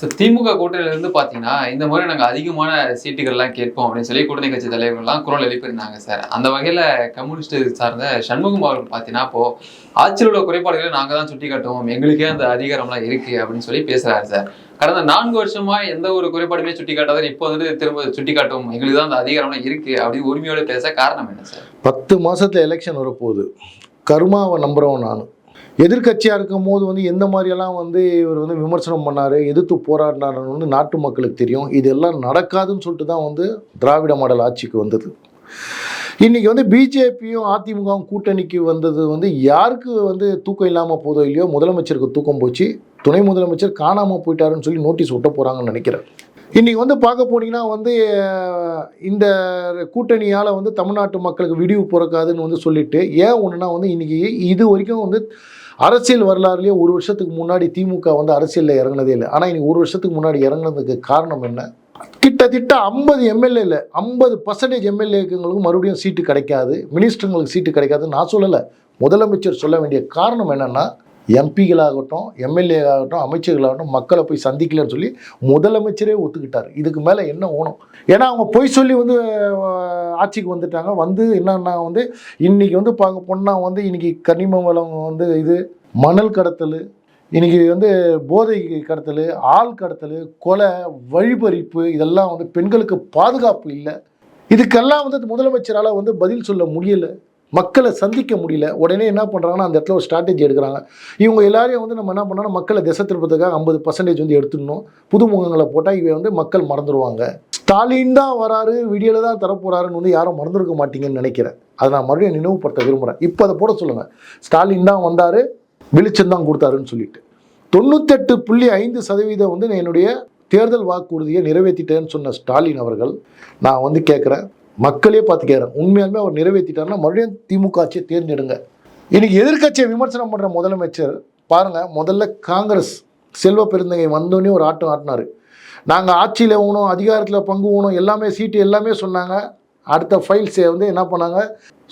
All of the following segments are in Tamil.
ஸோ திமுக கூட்டணியில இருந்து இந்த முறை நாங்கள் அதிகமான சீட்டுகள்லாம் கேட்போம் அப்படின்னு சொல்லி கூட்டணி கட்சி தலைவர்கள்லாம் குரல் எழுப்பியிருந்தாங்க சார். அந்த வகையில் கம்யூனிஸ்ட் சார்ந்த சண்முகம் அவர்கள் பார்த்தீங்கன்னா இப்போது ஆட்சியில் உள்ள குறைபாடுகளை நாங்கள் தான் சுட்டி காட்டுவோம் எங்களுக்கே அந்த அதிகாரம்லாம் இருக்குது அப்படின்னு சொல்லி பேசுகிறாரு சார். கடந்த நான்கு வருஷமா எந்த ஒரு குறைபாடுமே சுட்டி காட்டாத இப்போ வந்துட்டு திரும்ப சுட்டி காட்டுவோம் எங்களுக்கு தான் அந்த அதிகாரம்லாம் இருக்குது அப்படின்னு உரிமையோடு பேச காரணம் என்ன சார்? பத்து மாதத்தில் எலெக்ஷன் வரப்போகுது. கருமாவை நம்புறவன் நான். எதிர்கட்சியாக இருக்கும் போது வந்து எந்த மாதிரியெல்லாம் வந்து இவர் வந்து விமர்சனம் பண்ணார் எதிர்த்து போராடினாருன்னு வந்து நாட்டு மக்களுக்கு தெரியும். இதெல்லாம் நடக்காதுன்னு சொல்லிட்டு தான் வந்து திராவிட மாடல் ஆட்சிக்கு வந்தது. இன்றைக்கி வந்து பிஜேபியும் அதிமுகவும் கூட்டணிக்கு வந்தது வந்து யாருக்கு வந்து தூக்கம் இல்லாமல் போதோ இல்லையோ முதலமைச்சருக்கு தூக்கம் போச்சு. துணை முதலமைச்சர் காணாமல் போயிட்டாருன்னு சொல்லி நோட்டீஸ் ஒட்ட போகிறாங்கன்னு நினைக்கிறேன். இன்றைக்கி வந்து பார்க்க போனீங்கன்னா வந்து இந்த கூட்டணியால் வந்து தமிழ்நாட்டு மக்களுக்கு விடிவு பிறக்காதுன்னு வந்து சொல்லிட்டு ஏன் ஒன்றுனா வந்து இன்றைக்கி இது வரைக்கும் வந்து அரசியல் வரலாறுலேயே ஒரு வருஷத்துக்கு முன்னாடி திமுக வந்து அரசியலில் இறங்கினதே இல்லை. ஆனால் இன்றைக்கி ஒரு வருஷத்துக்கு முன்னாடி இறங்குனதுக்கு காரணம் என்ன? கிட்டத்தட்ட ஐம்பது எம்எல்ஏல ஐம்பது பர்சன்டேஜ் எம்எல்ஏங்களுக்கு மறுபடியும் சீட்டு கிடைக்காது மினிஸ்டருங்களுக்கு சீட்டு கிடைக்காதுன்னு நான் சொல்லலை. முதலமைச்சர் சொல்ல வேண்டிய காரணம் என்னென்னா எம்பிகளாகட்டும் எம்எல்ஏ ஆகட்டும் அமைச்சர்களாகட்டும் மக்களை போய் சந்திக்கலன்னு சொல்லி முதலமைச்சரே ஒத்துக்கிட்டார். இதுக்கு மேலே என்ன ஓணும் ஏன்னா அவங்க பொய் சொல்லி வந்து ஆட்சிக்கு வந்துட்டாங்க. வந்து என்னன்னா வந்து இன்னைக்கு வந்து பார்க்க போனால் வந்து இன்னைக்கு கனிம வளம் வந்து இது மணல் கடத்தல் இன்றைக்கி வந்து போதை கடத்தல் ஆள் கடத்தல் கொலை வழிபறிப்பு இதெல்லாம் வந்து பெண்களுக்கு பாதுகாப்பு இல்லை. இதுக்கெல்லாம் வந்து முதலமைச்சரால் வந்து பதில் சொல்ல முடியலை. மக்களை சந்திக்க முடியல. உடனே என்ன பண்ணுறாங்கன்னா அந்த இடத்துல ஒரு ஸ்ட்ராட்டஜி எடுக்கிறாங்க. இவங்க எல்லாரையும் வந்து நம்ம என்ன பண்ணோம்னா மக்களை திசை திருப்பத்துக்காக ஐம்பது பர்சன்டேஜ் வந்து எடுத்துடணும். புதுமுகங்களை போட்டால் இவை வந்து மக்கள் மறந்துடுவாங்க ஸ்டாலின் தான் வராரு வீடியோவில் தான் தரப்போகிறாருன்னு வந்து யாரும் மறந்துருக்க மாட்டீங்கன்னு நினைக்கிறேன். அதை நான் மறுபடியும் நினைவுபடுத்த விரும்புகிறேன் இப்போ அதை போட சொல்லுங்கள் ஸ்டாலின் தான் வந்தார் வெளிச்சம் தான் கொடுத்தாருன்னு சொல்லிட்டு. தொண்ணூத்தெட்டு புள்ளி ஐந்து சதவீதம் வந்து நான் என்னுடைய தேர்தல் வாக்குறுதியை நிறைவேற்றிட்டேன்னு சொன்ன ஸ்டாலின் அவர்கள் நான் வந்து கேட்குறேன். மக்களே பார்த்துக்கிறார் உண்மையாலுமே அவர் நிறைவேற்றிட்டாருன்னா மறுபடியும் திமுக ஆட்சியை தேர்ந்தெடுங்க. இன்னைக்கு எதிர்க்கட்சியை விமர்சனம் பண்ணுற முதலமைச்சர் பாருங்கள் முதல்ல காங்கிரஸ் செல்வ பெருந்தகை வந்தோடனே ஒரு ஆட்டம் ஆட்டினார். நாங்கள் ஆட்சியில் ஊனும் அதிகாரத்தில் பங்கு ஊனும் எல்லாமே சீட்டு எல்லாமே சொன்னாங்க. அடுத்த ஃபைல்ஸை வந்து என்ன பண்ணாங்க?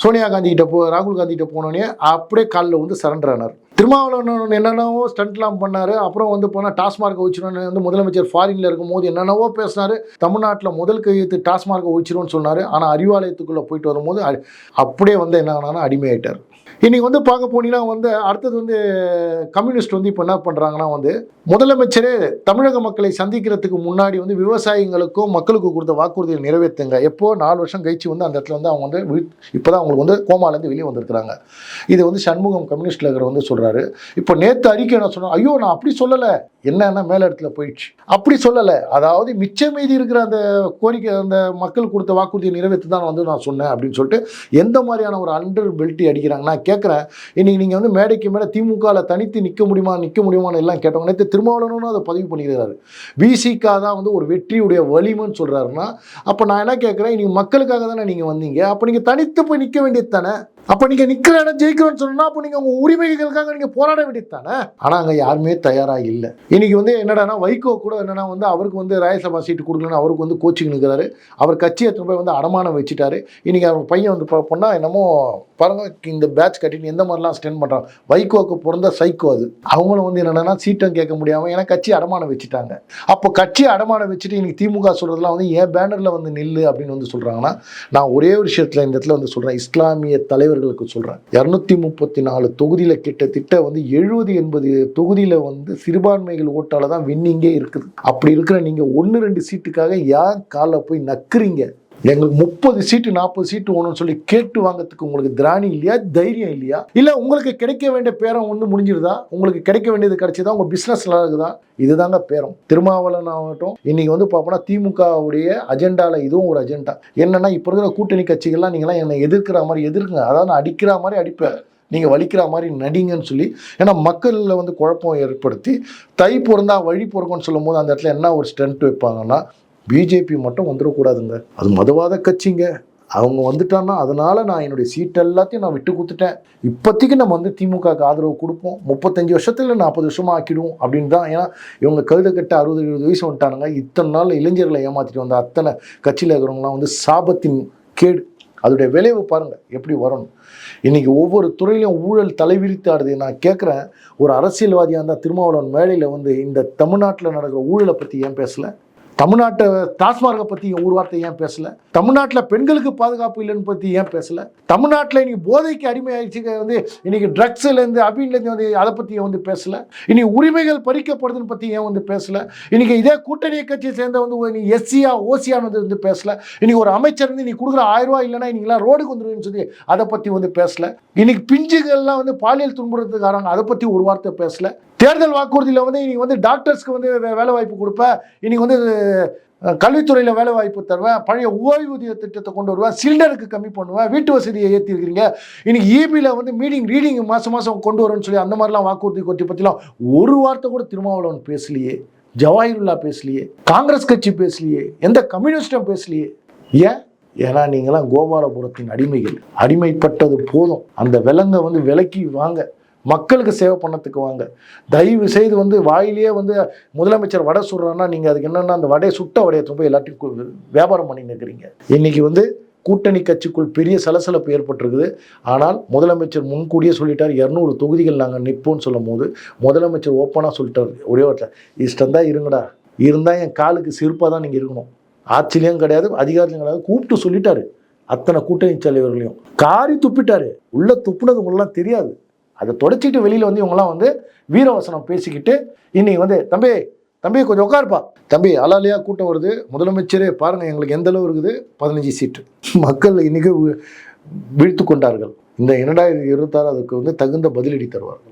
சோனியா காந்தி கிட்ட போ ராகுல் காந்தி கிட்ட போனோடனே அப்படியே காலில் வந்து சரண்டர் ஆனார். திருமாவளவன் என்னென்னவோ ஸ்டண்ட்லாம் பண்ணார். அப்புறம் வந்து போனால் டாஸ்மார்க்கை ஒழிச்சிடணும்னு வந்து முதலமைச்சர் ஃபாரினில் இருக்கும்போது என்னென்னவோ பேசினார். தமிழ்நாட்டில் முதல் கையெழுத்து டாஸ்மார்க்கை ஒழிச்சிடும்னு சொன்னார். ஆனால் அறிவாலயத்துக்குள்ளே போயிட்டு வரும்போது அப்படியே வந்து என்ன ஆனாலும் அடிமையாயிட்டார். இன்றைக்கி வந்து பார்க்க போனீங்கன்னா வந்து அடுத்தது வந்து கம்யூனிஸ்ட் வந்து இப்போ என்ன பண்ணுறாங்கன்னா வந்து முதலமைச்சரே தமிழக மக்களை சந்திக்கிறதுக்கு முன்னாடி வந்து விவசாயிகளுக்கும் மக்களுக்கும் கொடுத்த வாக்குறுதியை நிறைவேற்றுங்க எப்போ? நாலு வருஷம் கழிச்சு வந்து அந்த இடத்துல வந்து அவங்க வந்து இப்போ தான் அவங்களுக்கு வந்து கோமாலேருந்து வெளியே வந்திருக்கிறாங்க. இது வந்து சண்முகம் கம்யூனிஸ்டில் இருக்கிற வந்து சொல்கிறாரு இப்போ நேற்று அறிக்கை என்ன சொன்னோம் ஐயோ நான் அப்படி சொல்லலை. என்னென்ன மேல இடத்துல போயிடுச்சு. அப்படி சொல்லலை. அதாவது மிச்ச மீதி இருக்கிற அந்த கோரிக்கை அந்த மக்கள் கொடுத்த வாக்குறுதியை நிறைவேற்றி தான் வந்து நான் சொன்னேன் அப்படின்னு சொல்லிட்டு எந்த மாதிரியான ஒரு அண்டர் பெல்ட்டி அடிக்கிறாங்கன்னா நான் கேட்குறேன் இன்னைக்கு நீங்கள் வந்து மேடைக்கு மேலே திமுகவில் தனித்து நிற்க முடியுமா நிற்க முடியுமான்னு எல்லாம் கேட்டவங்க நேற்று திருமாவளவனும் அதை பதிவு பண்ணிக்கிறாரு விசிகா தான் வந்து ஒரு வெற்றியுடைய வலிமைன்னு சொல்கிறாருன்னா அப்போ நான் என்ன கேட்குறேன் இன்னைக்கு மக்களுக்காக தானே நீங்கள் வந்தீங்க அப்போ நீங்கள் தனித்து போய் நிற்க வேண்டியது தானே அப்போ நீங்கள் நிற்கிற இடம் ஜெயிக்கிறோன்னு சொன்னால் அப்போ நீங்கள் உங்கள் உரிமைகளுக்காக நீங்கள் போராட வேண்டியது தானே. ஆனால் அங்கே யாருமே தயாராக இல்லை. இன்னைக்கு வந்து என்னடான்னா வைகோ கூட என்னென்னா வந்து அவருக்கு வந்து ராஜ்யசபா சீட்டு கொடுக்கலன்னு அவருக்கு வந்து கோச்சிங் நிற்கிறாரு. அவர் கட்சியை எடுத்துன்னு போய் வந்து அடமானம் வச்சுட்டாரு. இன்னைக்கு அவர் பையன் வந்து பா- பண்ணா என்னமோ பாருங்க இந்த பேட்ச் கட்டின்னு எந்த மாதிரிலாம் ஸ்டெண்ட் பண்ணுறாங்க வைகோக்கு பிறந்த சைக்கோ அது. அவங்களும் வந்து என்னென்னா சீட்டம் கேட்க முடியாமல் ஏன்னா கட்சி அடமானம் வச்சுட்டாங்க. அப்போ கட்சி அடமானம் வச்சுட்டு இன்னைக்கு திமுக சொல்கிறதுலாம் வந்து என் பேனரில் வந்து நில்லு அப்படின்னு வந்து சொல்கிறாங்கன்னா நான் ஒரே ஒரு விஷயத்தில் இந்த இடத்துல வந்து சொல்கிறேன் இஸ்லாமிய தலைவர்களுக்கு சொல்கிறேன் இரநூத்தி முப்பத்தி நாலு தொகுதியில் கிட்டத்தட்ட வந்து எழுபது எண்பது தொகுதியில் வந்து சிறுபான்மைகள் ஓட்டால தான் வின்னிங்கே இருக்குது. அப்படி இருக்கிற நீங்கள் ஒன்று ரெண்டு சீட்டுக்காக ஏன் காலில் போய் நக்குறீங்க? எங்களுக்கு முப்பது சீட்டு நாற்பது சீட்டு வேணும்னு சொல்லி கேட்டு வாங்கறதுக்கு உங்களுக்கு திராணி இல்லையா தைரியம் இல்லையா? இல்லை உங்களுக்கு கிடைக்க வேண்டிய பேரம் வந்து முடிஞ்சிருதா? உங்களுக்கு கிடைக்க வேண்டியது கிடைச்சதா? உங்கள் பிஸ்னஸ் இருக்குதா? இதுதாங்க பேரம். திருமாவளவன் ஆகட்டும் இன்னைக்கு வந்து பார்ப்போம்னா திமுகவுடைய அஜெண்டாவில் இதுவும் ஒரு அஜெண்டா என்னன்னா இப்போ இருக்கிற கூட்டணி கட்சிகள்லாம் நீங்களாம் என்னை எதிர்க்கிற மாதிரி எதிர்க்குங்க. அதாவது நான் அடிக்கிற மாதிரி அடிப்பேன். நீங்கள் வலிக்கிற மாதிரி நடிங்கன்னு சொல்லி ஏன்னா மக்களில் வந்து குழப்பம் ஏற்படுத்தி தை பிறந்தா வழி பிறக்கும்னு சொல்லும்போது அந்த இடத்துல என்ன ஒரு ஸ்ட்ரென்த் வைப்பாங்கன்னா பிஜேபி மட்டும் வந்துடக்கூடாதுங்க. அது மதவாத கட்சிங்க. அவங்க வந்துட்டான்னா அதனால நான் என்னுடைய சீட் எல்லாத்தையும் நான் விட்டு கொடுத்துட்டேன். இப்போதைக்கு நம்ம வந்து திமுகக்கு ஆதரவு கொடுப்போம். முப்பத்தஞ்சு வருஷத்தில் நாற்பது வருஷமாக ஆக்கிடுவோம் அப்படின்னு தான். ஏன்னா இவங்க கழுத கட்ட அறுபது எழுபது வயசு வந்துட்டானுங்க. இத்தனை நாள் இளைஞர்களை ஏமாற்றிட்டு வந்த அத்தனை கட்சியில் இருக்கிறவங்களாம் வந்து சாபத்தின் கேடு. அதோடைய விளைவு பாருங்கள் எப்படி வரணும். இன்றைக்கி ஒவ்வொரு துறையிலும் ஊழல் தலைவிரித்து ஆடுது. நான் கேட்குறேன் ஒரு அரசியல்வாதியாக இருந்தால் திருமாவளவன் மேடையில் வந்து இந்த தமிழ்நாட்டில் நடக்கிற ஊழலை பற்றி ஏன் பேசலை? தமிழ்நாட்டை டாஸ்மார்க்கை பற்றி ஒரு வார்த்தை ஏன் பேசலை? தமிழ்நாட்டில் பெண்களுக்கு பாதுகாப்பு இல்லைன்னு பற்றி ஏன் பேசலை? தமிழ்நாட்டில் இன்றைக்கி போதைக்கு அடிமையாகிடுச்சு வந்து இன்னைக்கு ட்ரக்ஸ்லேருந்து அபின்லேருந்து வந்து அதை பற்றி ஏன் வந்து பேசலை? இனி உரிமைகள் பறிக்கப்படுதுன்னு பற்றி ஏன் வந்து பேசலை? இன்றைக்கி இதே கூட்டணி கட்சியை சேர்ந்த வந்து நீ எஸ்சியா ஓசியான்னு வந்து வந்து இன்றைக்கி ஒரு அமைச்சர் வந்து நீ கொடுக்குற ஆயிரம் இல்லைன்னா இன்றைக்கெலாம் ரோடுக்கு வந்துருன்னு சொல்லி அதை பற்றி வந்து பேசலை. இன்றைக்கி பிஞ்சுகள்லாம் வந்து பாலியல் துன்புறத்துக்காரங்க அதை பற்றி ஒரு வார்த்தை பேசலை. தேர்தல் வாக்குறுதியில் வந்து இன்னைக்கு வந்து டாக்டர்ஸ்க்கு வந்து வே- வேலை வாய்ப்பு கொடுப்பேன் இன்னைக்கு வந்து கல்வித்துறையில் வேலை வாய்ப்பு தருவேன் பழைய ஓய்வூதிய திட்டத்தை கொண்டு வருவேன் சிலிண்டருக்கு கம்மி பண்ணுவேன் வீட்டு வசதியை ஏற்றிருக்கிறீங்க இன்னைக்கு இபியில் வந்து மீட்டிங் ரீடிங் மாதம் மாதம் கொண்டு வரேன்னு சொல்லி அந்த மாதிரிலாம் வாக்குறுதி கொட்டி பற்றிலாம் ஒரு வார்த்தை கூட திருமாவளவன் பேசலையே ஜவாஹிருல்லா பேசலையே காங்கிரஸ் கட்சி பேசலையே எந்த கம்யூனிஸ்டும் பேசலையே. ஏன்? ஏன்னா நீங்களாம் கோபாலபுரத்தின் அடிமைகள். அடிமைப்பட்டது போதும். அந்த விலங்கை வந்து விலக்கி வாங்க. மக்களுக்கு சேவை பண்ணத்துக்கு வாங்க. தயவு செய்து வந்து வாயிலேயே வந்து முதலமைச்சர் வடை சுடுறான்னா நீங்கள் அதுக்கு என்னென்னா அந்த வடையை சுட்ட வடையை போய் எல்லாத்தையும் வியாபாரம் பண்ணி நிற்கிறீங்க இன்னைக்கு வந்து கூட்டணி கட்சிக்குள் பெரிய சலசலப்பு ஏற்பட்டிருக்குது. ஆனால் முதலமைச்சர் முன்கூடியே சொல்லிட்டார் இரநூறு தொகுதிகள் நாங்கள் நிற்போம்னு சொல்லும் போது முதலமைச்சர் ஓப்பனாக சொல்லிட்டார் ஒரே வார்த்தை. இஷ்டம் தான் இருங்கடா. இருந்தால் என் காலுக்கு செருப்பாக தான் நீங்கள் இருக்கணும். ஆட்சிலையும் கிடையாது அதிகாரத்திலையும் கிடையாது கூப்பிட்டு சொல்லிட்டாரு அத்தனை கூட்டணி தலைவர்களையும். காரி துப்பிட்டாரு. உள்ள துப்புனது உங்களெல்லாம் தெரியாது. அதை தொடச்சிட்டு வெளியில் வந்து இவங்கெல்லாம் வந்து வீரவசனம் பேசிக்கிட்டு இன்னைக்கு வந்து தம்பி தம்பி கொஞ்சம் உட்காருப்பா. தம்பி அலாலியாக கூட்டம் வருது. முதலமைச்சரே பாருங்க எங்களுக்கு எந்த அளவு இருக்குது? பதினஞ்சு சீட்டு. மக்கள் இன்னைக்கு வீழ்த்து கொண்டார்கள். இந்த இரண்டாயிரத்தி இருபத்தாறு அதுக்கு வந்து தகுந்த பதிலடி தருவார்கள்.